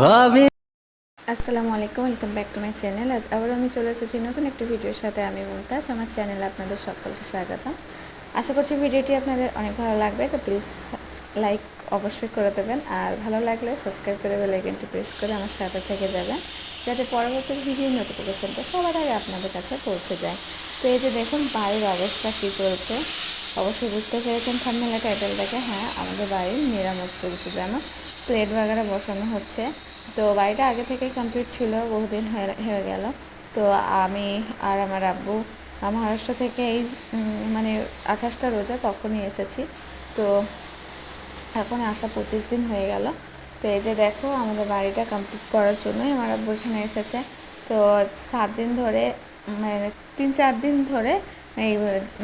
ভাবি আসসালামু আলাইকুম, welcome back to my channel. আজ আবার আমি চলে এসেছি নতুন একটি ভিডিওর সাথে। আমি মুমতাজ, আমার চ্যানেলে আপনাদের সকলকে স্বাগতম। আশা করছি ভিডিওটি আপনাদের অনেক ভালো লাগবে, তো প্লিজ লাইক অবশ্যই করে দেবেন। আর ভালো লাগলে সাবস্ক্রাইব করে বেলাইকনটি প্রেস করে আমার সাথে থেকে যাবেন, যাতে পরবর্তী ভিডিও নোটিফিকেশানটা সবার আগে আপনাদের কাছে পৌঁছে যায়। তো এই যে দেখুন, বাড়ির অবস্থা কী চলছে। অবশ্যই বুঝতে পেরেছেন থামমেলা টাইটেল দেখে হ্যাঁ আমাদের বাড়ির মেরামত চলছে যেন। প্লেট বাগারা বসানো হচ্ছে। তো বাড়িটা আগে থেকেই কমপ্লিট ছিল, বহুদিন হয়ে হয়ে গেল। তো আমি আর আমার আব্বু মহারাষ্ট্র থেকে এই মানে আঠাশটা রোজা তখনই এসেছি। তো এখন আসা পঁচিশ দিন হয়ে গেল। তো এই যে দেখো, আমাদের বাড়িটা কমপ্লিট করার জন্যই আমার আব্বু এখানে এসেছে। তো সাত দিন ধরে মানে তিন চার দিন ধরে এই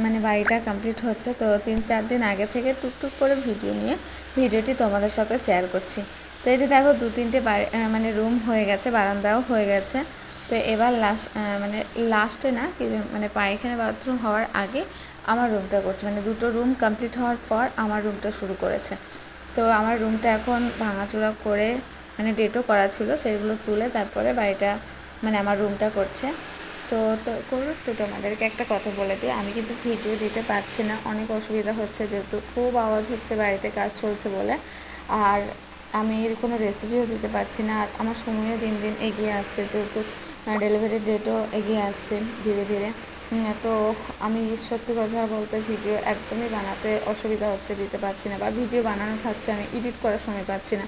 মানে বাড়িটা কমপ্লিট হচ্ছে, তো তিন চার দিন আগে থেকে টুকটুক করে ভিডিও নিয়ে ভিডিওটি তোমাদের সাথে শেয়ার করছি। তো এই যে দেখো, দু তিনটে বাড়ি মানে রুম হয়ে গেছে, বারান্দাও হয়ে গেছে। তো এবার লাস্ট মানে লাস্টে না মানে পায়খানা বাথরুম হওয়ার আগে আমার রুমটা করছে। মানে দুটো রুম কমপ্লিট হওয়ার পর আমার রুমটা শুরু করেছে। তো আমার রুমটা এখন ভাঙাচোরা করে মানে ডেটও করা ছিল, সেগুলো তুলে তারপরে বাড়িটা মানে আমার রুমটা করছে। তো তো করুক তো তোমাদেরকে একটা কথা বলে দিই। আমি কিন্তু ভিডিও দিতে পারছি না, অনেক অসুবিধা হচ্ছে যেহেতু খুব আওয়াজ হচ্ছে বাড়িতে কাজ চলছে বলে। আর আমি এর কোনো রেসিপিও দিতে পারছি না, আর আমার সময়ও দিন দিন এগিয়ে আসছে যেহেতু ডেলিভারি ডেটও এগিয়ে আসছে ধীরে ধীরে। তো আমি সত্যি কথা বলতে ভিডিও একদমই বানাতে অসুবিধা হচ্ছে, দিতে পারছি না বা ভিডিও বানানো থাকছে, আমি এডিট করার সময় পাচ্ছি না।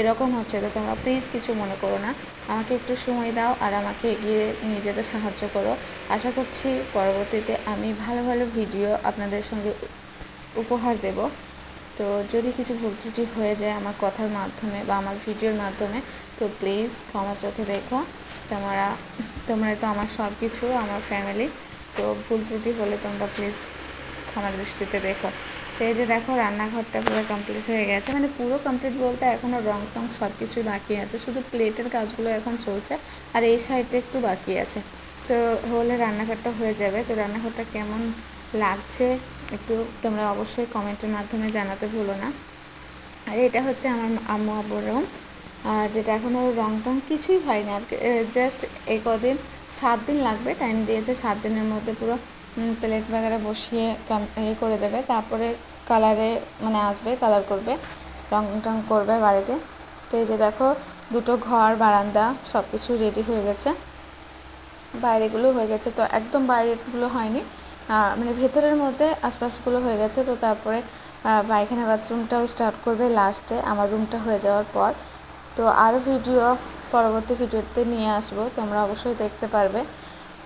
এরকম হচ্ছে, তো তোমরা প্লিজ কিছু মনে করো না। আমাকে একটু সময় দাও আর আমাকে এগিয়ে নিয়ে যেতে সাহায্য করো। আশা করছি পরবর্তীতে আমি ভালো ভালো ভিডিও আপনাদের সঙ্গে উপহার দেব। তো যদি কিছু ভুল ত্রুটি হয়ে যায় আমার কথার মাধ্যমে বা আমার ভিডিওর মাধ্যমে, তো প্লিজ ক্ষমা চোখে দেখো তোমরা তোমরা তো আমার সব কিছু আমার ফ্যামিলি তো ভুল ত্রুটি হলে তোমরা প্লিজ ক্ষমা দৃষ্টিতে দেখো। তো এই যে দেখো রান্নাঘরটা পুরো কমপ্লিট হয়ে গেছে। মানে পুরো কমপ্লিট বলতে এখনও রং টং সব কিছুই বাকি আছে। শুধু প্লেটের কাজগুলো এখন চলছে আর এই সাইডটা একটু বাকি আছে। তো হলে রান্নাঘরটা হয়ে যাবে। তো রান্নাঘরটা কেমন লাগছে, একটু তোমরা অবশ্যই কমেন্টের মাধ্যমে জানাতে ভুলো না। আর এটা হচ্ছে আমার আম্মু আব্বুর আর যেটা এখনও রং টং কিছুই হয়নি আজকে জাস্ট এই কদিন, সাত দিন লাগবে টাইম দিয়েছে, সাত দিনের মধ্যে পুরো প্লেট বাগেরা বসিয়ে ইয়ে করে দেবে। তারপরে কালারে মানে আসবে কালার করবে, রং টং করবে বাড়িতে। তো এই যে দেখো, দুটো ঘর, বারান্দা সব কিছু রেডি হয়ে গেছে। বাইরেগুলো হয়ে গেছে, তো একদম বাইরেগুলো হয়নি। মানে ভেতরের মধ্যে আশপাশগুলো হয়ে গেছে, তো তারপরে পায়খানা বাথরুমটাও স্টার্ট করবে লাস্টে আমার রুমটা হয়ে যাওয়ার পর। তো আরও ভিডিও পরবর্তী ভিডিওতে নিয়ে আসব, তোমরা অবশ্যই দেখতে পারবে।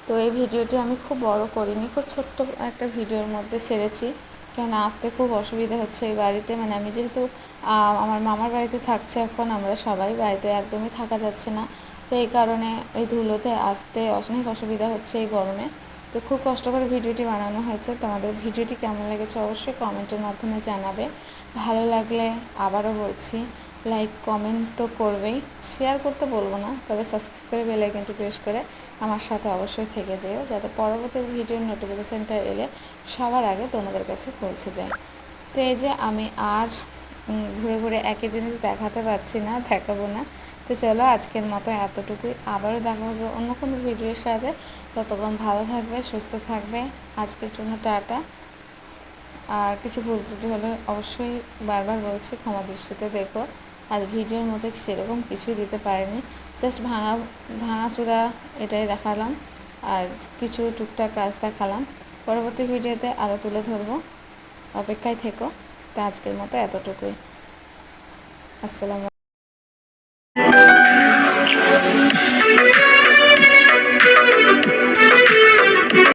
তো এই ভিডিওটি আমি খুব বড় করিনি, খুব ছোট্ট একটা ভিডিওর মধ্যে সেরেছি কেন আসতে খুব অসুবিধা হচ্ছে এই বাড়িতে মানে আমি যেহেতু আমার মামার বাড়িতে থাকছে এখন, আমরা সবাই বাড়িতে একদমই থাকা যাচ্ছে না। তো এই কারণে এই ধুলোতে আসতে অনেক অসুবিধা হচ্ছে এই গরমে। তো খুব কষ্ট করে ভিডিওটি বানানো হয়েছে। তোমাদের ভিডিওটি কেমন লেগেছে অবশ্যই কমেন্টের মাধ্যমে জানাবে। ভালো লাগলে আবারও বলছি লাইক কমেন্ট তো করবেই। শেয়ার করতে বলব না, তবে সাবস্ক্রাইব করে বেল প্রেস করে আমার সাথে অবশ্যই থেকে যেও, যাতে পরবর্তী ভিডিওর নোটিফিকেশানটা এলে সবার আগে তোমাদের কাছে পৌঁছে যায়। তো এই যে আমি আর ঘুরে ঘুরে একই জিনিস দেখাতে পারছি না, দেখাবো না। তো চলো, আজকের মতো এতটুকুই। আবারও দেখা হবে অন্য কোনো ভিডিওর সাথে। ততক্ষণ ভালো থাকবে, সুস্থ থাকবে। আজকের জন্য টাটা। আর কিছু ভুল ত্রুটি হলে অবশ্যই বারবার বলছি, ক্ষমা দৃষ্টিতে দেখো। আর ভিডিওর মধ্যে সেরকম কিছুই দিতে পারিনি। জাস্ট ভাঙা ভাঙাচোরা এটাই দেখালাম। আর কিছু টুকটাক কাজ দেখালাম। পরবর্তী ভিডিওতে আরও তুলে ধরবো। অপেক্ষায় থেকো। তা আজকের মতো এতটুকুই। আসসালামু